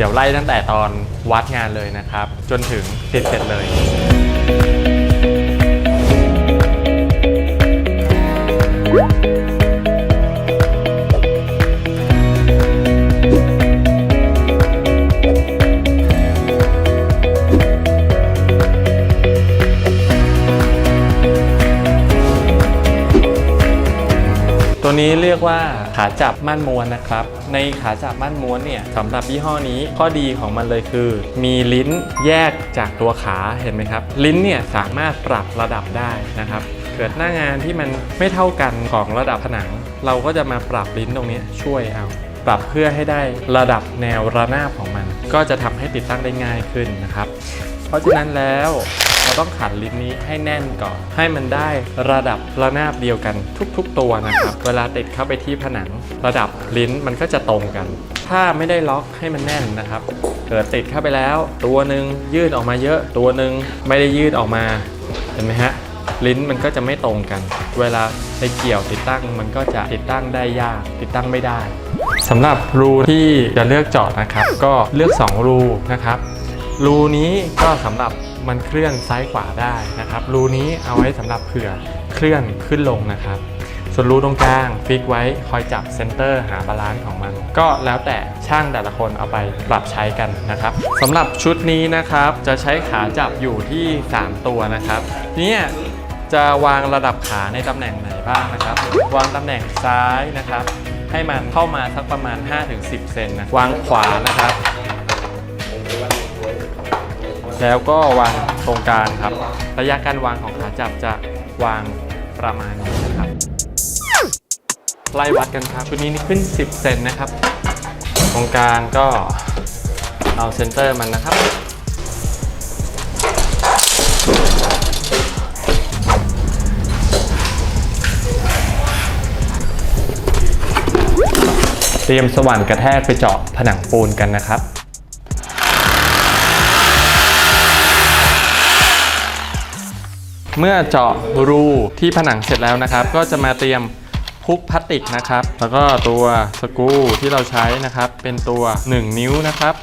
เดี๋ยวไล่ตั้งแต่ตอนวัดงานเลยนะครับ จนถึงติดเสร็จเลย ตัวนี้เรียกว่าขาจับม่านม้วนนะครับ ในขาจับม่านม้วนเนี่ยสำหรับยี่ห้อนี้ข้อดีของมันเลยคือ มีลิ้นแยกจากตัวขาเห็นไหมครับ ลิ้นเนี่ยสามารถปรับระดับได้นะครับเกิดหน้างานที่มันไม่เท่ากันของระดับผนัง เราก็จะมาปรับลิ้นตรงนี้ช่วยเอาปรับเพื่อให้ได้ระดับแนวระนาบของมัน ก็จะทำให้ติดตั้งได้ง่ายขึ้นนะครับ เพราะฉะนั้นแล้วเราต้องขันลิ้นนี้ให้แน่นก่อน ให้มันได้ระดับระนาบเดียวกันทุกๆ ตัวนะครับ เวลาติดเข้าไปที่ผนัง ระดับลิ้นมันก็จะตรงกัน ถ้าไม่ได้ล็อกให้มันแน่นนะครับเกิดติดเข้าไปแล้ว ตัวหนึ่งยืดออกมาเยอะ ตัวหนึ่งไม่ได้ยืดออกมาเห็นไหมฮะลิ้นมันก็จะไม่ตรงกัน เวลาไปเกี่ยวติดตั้งมันก็จะติดตั้งได้ยาก ติดตั้งไม่ได้สำหรับรูที่จะเลือกเจาะนะครับ ก็เลือก 2 รูนะครับ รูนี้ก็สำหรับมันเคลื่อนซ้ายขวาได้นะครับรูนี้เอาไว้สำหรับเผื่อเคลื่อนขึ้นลงนะครับ ส่วนรูตรงกลางฟิกไว้คอยจับเซนเตอร์หาบาลานซ์ของมัน ก็แล้วแต่ช่างแต่ละคนเอาไปปรับใช้กันนะครับสำหรับชุดนี้นะครับจะใช้ขาจับอยู่ที่ 3 ตัวนะครับเนี่ยจะวางระดับขาในตำแหน่งไหนบ้างนะครับ วางตำแหน่งซ้ายนะครับ ให้มันเข้ามาสักประมาณ 5-10 เซนนะวางขวานะครับ แล้วก็วางตรงกลางครับ ระยะการวางของขาจับจะวางประมาณนี้นะครับไล่วัดกันครับ ชุดนี้นี่ขึ้น 10 เซนนะครับ ตรงกลางก็เอาเซนเตอร์มันนะครับ เตรียมสว่านกระแทกไปเจาะผนังปูนกันนะครับ เมื่อเจาะรูที่ผนังเสร็จแล้วนะครับ ก็จะมาเตรียมพุกพลาสติกนะครับ แล้วก็ตัวสกรูที่เราใช้นะครับ เป็นตัว 1 นิ้วนะครับ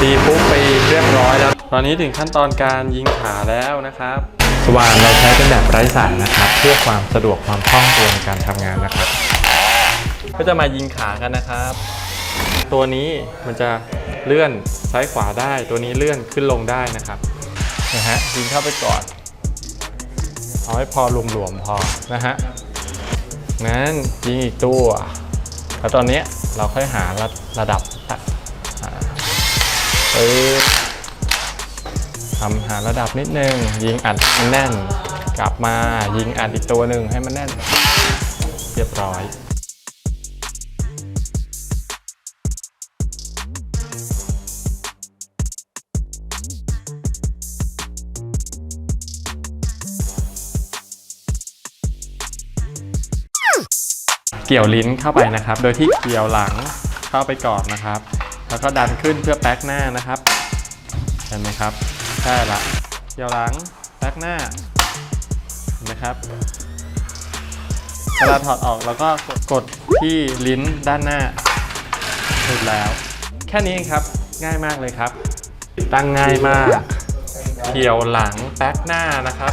ตีพุกไปเรียบร้อยแล้ว ตอนนี้ถึงขั้นตอนการยิงขาแล้วนะครับ สว่านเราใช้เป็นแบบไร้สายนะครับ เพื่อความสะดวกความคล่องตัวในการทำงานนะครับ ก็จะมายิงขากันนะครับ ตัวนี้มันจะเลื่อนซ้ายขวาได้ ตัวนี้เลื่อนขึ้นลงได้นะครับนะฮะยิงเข้าไปก่อนเอาให้พอหลวมๆพอนะฮะงั้นยิงอีกตัวแล้วตอนนี้เราค่อยหาระระดับตัดเออทำหาระดับนิดนึง ยิงอัดให้มันแน่น กลับมายิงอัดอีกตัวหนึ่งให้มันแน่น เรียบร้อย เกี่ยวลิ้นเข้าไปนะครับ โดยที่เกี่ยวหลังเข้าไปก่อนนะครับ แล้วก็ดันขึ้นเพื่อแป๊กหน้านะครับเห็นไหมครับได้ละเกี่ยวหลังแป๊กหน้าเห็นไหมครับเวลาถอดออกแล้วก็กดที่ลิ้นด้านหน้าเสร็จแล้ว แค่นี้เองครับง่ายมากเลยครับ ตั้งง่ายมากเกี่ยวหลังแป๊กหน้านะครับ